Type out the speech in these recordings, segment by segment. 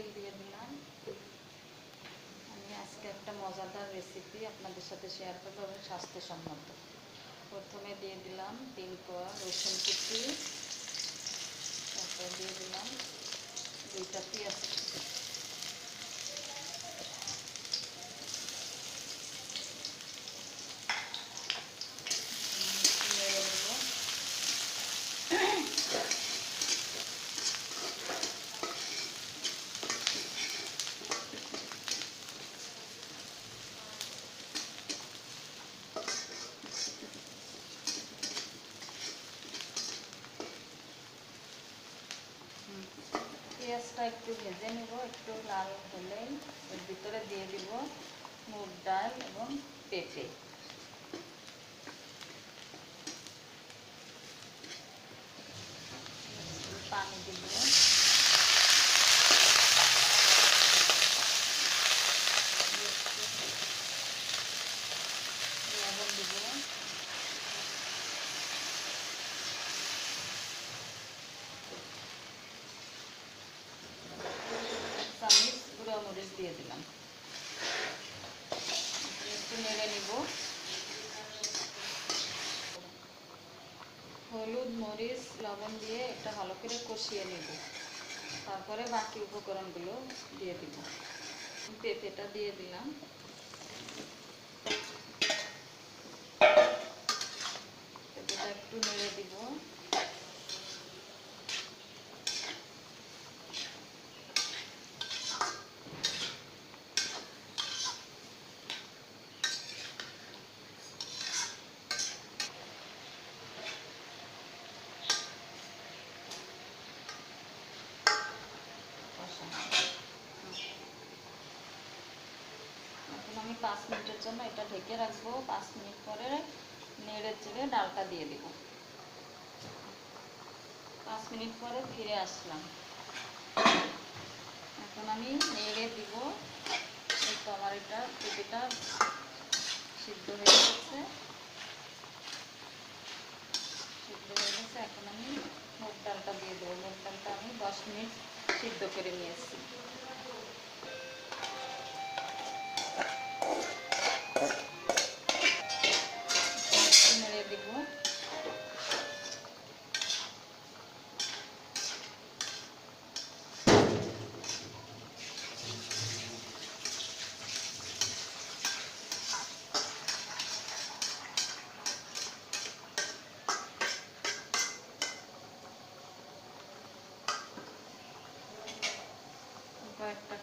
তেল দিয়ে দিলাম। আমি আজকে একটা মজাদার রেসিপি আপনাদের সাথে শেয়ার করব এবং স্বাস্থ্যসম্মত প্রথমে দিয়ে দিলাম তিন কোয়া রসুন কুচি, তারপর দিয়ে দিলাম দুইটা পেঁয়াজ কুচি নেড়ে নেব হুম। পেঁয়াজটা একটু ভেজে নেব একটু লাল হলেই এর ভিতরে দিয়ে দিব মুগ ডাল এবং পেঁপে পানি দিব লবণ দিব চামচ গুঁড়ো মরিচ দিয়ে দিলাম। একটু নেড়ে নিব। হলুদ, মরিচ, লবণ দিয়ে এটা ভালো করে কষিয়ে নিব। তারপরে বাকি উপকরণগুলো দিয়ে দিব। পেঁপেটা দিয়ে দিলাম। পেঁপেটা একটু নেড়ে দিব এখন আমি পাঁচ মিনিটের জন্য এটা ঢেকে রাখব। পাঁচ মিনিট পরে নেড়ে চেড়ে ডালটা দিয়ে দিব। পাঁচ মিনিট পরে ফিরে আসলাম। এখন আমি নেড়ে দিব। আমার এটা পেঁপেটা সিদ্ধ হয়ে গেছে। সিদ্ধ হয়ে গেছে। এখন আমি মুগ ডালটা দিয়ে দেবো। মুগ ডালটা আমি দশ মিনিট সিদ্ধ করে নিয়েছি।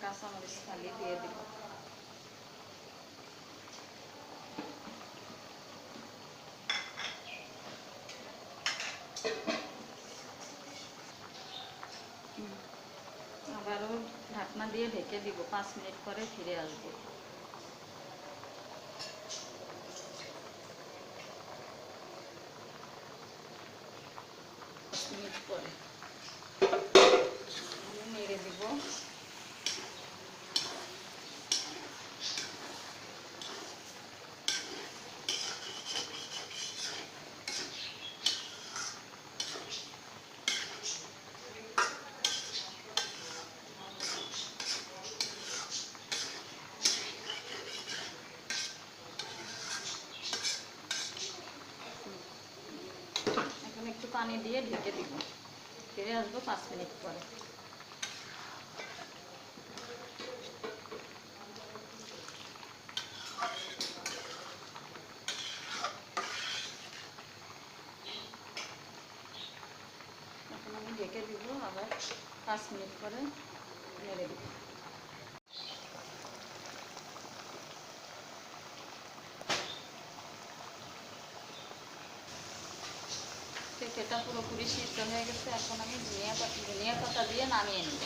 কাঁচামরিচ খালি দিয়ে দিব। আবারও ঢাকনা দিয়ে ঢেকে দিব, পাঁচ মিনিট পরে ফিরে আসব মিনিট পরে আমি নেড়ে দিব এখন একটু পানি দিয়ে ঢেকে দিব। ফিরে আসব পাঁচ মিনিট পরে। আমি ঢেকে দিব, আবার পাঁচ মিনিট পরে নেড়ে দিব। পেঁপেটা পুরোপুরি সিদ্ধ হয়ে গেছে এখন আমি ধনিয়া পাতা ধনিয়া পাতা দিয়ে নামিয়ে নেব।